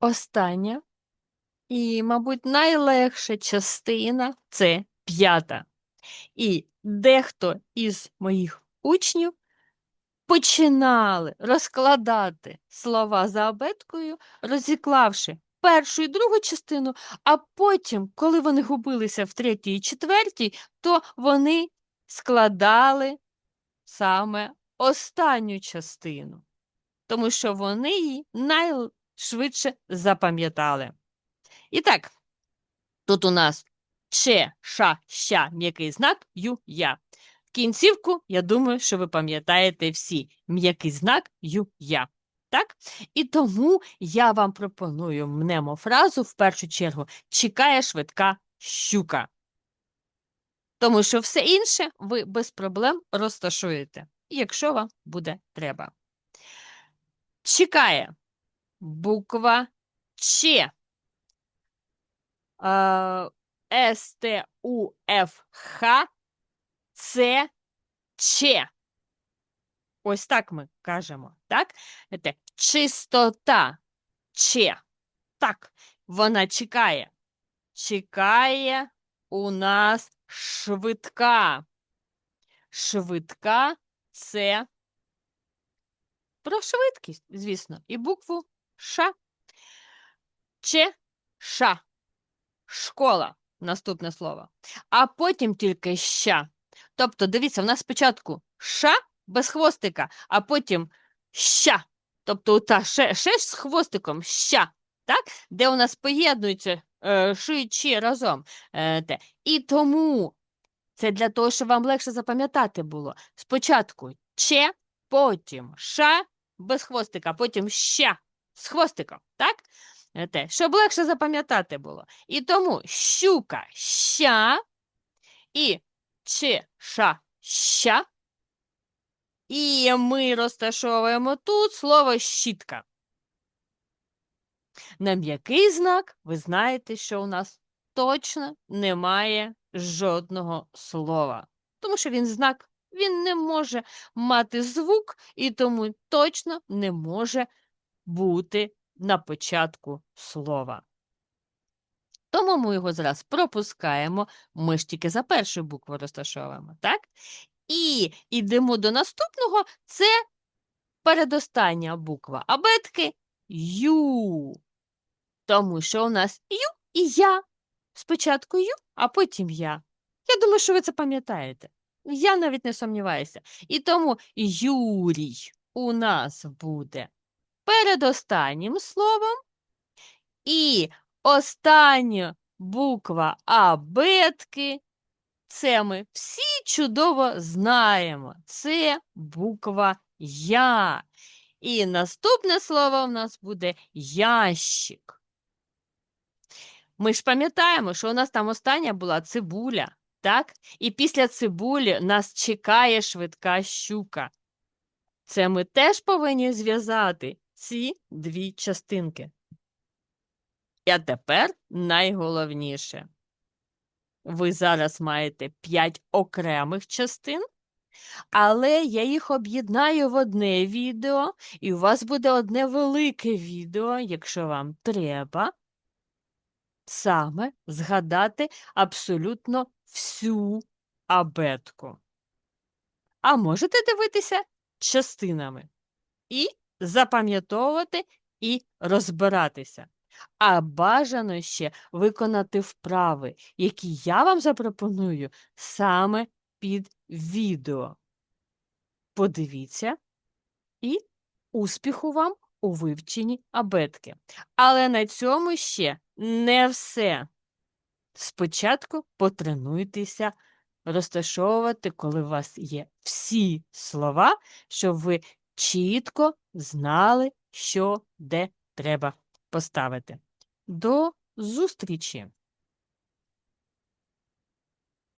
Остання і, мабуть, найлегша частина це п'ята. І дехто із моїх учнів починали розкладати слова за абеткою, розіклавши першу і другу частину, а потім, коли вони губилися в третій і четвертій, то вони складали саме останню частину, тому що вони її найшвидше запам'ятали. І так, тут у нас че, ша, ща, м'який знак, ю, я. Кінцівку, я думаю, що ви пам'ятаєте всі. М'який знак ю, я. Так? І тому я вам пропоную мнемофразу в першу чергу чекає швидка щука. Тому що все інше ви без проблем розташуєте, якщо вам буде треба. Чекає буква Ч. С, Т, У, Ф, Х, Це, Ч. Ось так ми кажемо, так? Це чистота, Ч. Так, вона чекає. Чекає у нас швидка. Швидка це про швидкість, звісно, і букву Ш. Ч, Ша. Школа. Наступне слово. А потім тільки ща. Тобто, дивіться, в нас спочатку ша без хвостика, а потім ща. Тобто та ще, ще з хвостиком ща. Так? Де у нас поєднуються е, ши чи разом. Е, те. І тому це для того, щоб вам легше запам'ятати було. Спочатку че, потім ша без хвостика, потім ща з хвостиком. Так? Е, Те, щоб легше запам'ятати було. І тому щука ща і чи ша ща. І ми розташовуємо тут слово щітка. На м'який знак ви знаєте, що у нас точно немає жодного слова. Тому що він знак, він не може мати звук і тому точно не може бути на початку слова. Тому ми його зараз пропускаємо, ми ж тільки за першу букву розташовуємо, так? І йдемо до наступного, це передостання буква абетки Ю. Тому що у нас Ю і я. Спочатку Ю, а потім я. Я думаю, що ви це пам'ятаєте. Я навіть не сумніваюся. І тому Юрій у нас буде передостаннім словом. І остання буква абетки. Це ми всі чудово знаємо. Це буква Я. І наступне слово в нас буде ящик. Ми ж пам'ятаємо, що у нас там остання була цибуля, так? І після цибулі нас чекає швидка щука. Це ми теж повинні зв'язати ці дві частинки. А тепер найголовніше. Ви зараз маєте 5 окремих частин, але я їх об'єднаю в одне відео, і у вас буде одне велике відео, якщо вам треба саме згадати абсолютно всю абетку. А можете дивитися частинами і запам'ятовувати і розбиратися. А бажано ще виконати вправи, які я вам запропоную саме під відео. Подивіться і успіху вам у вивченні абетки. Але на цьому ще не все. Спочатку потренуйтеся розташовувати, коли у вас є всі слова, щоб ви чітко знали, що де треба поставити. До зустрічі!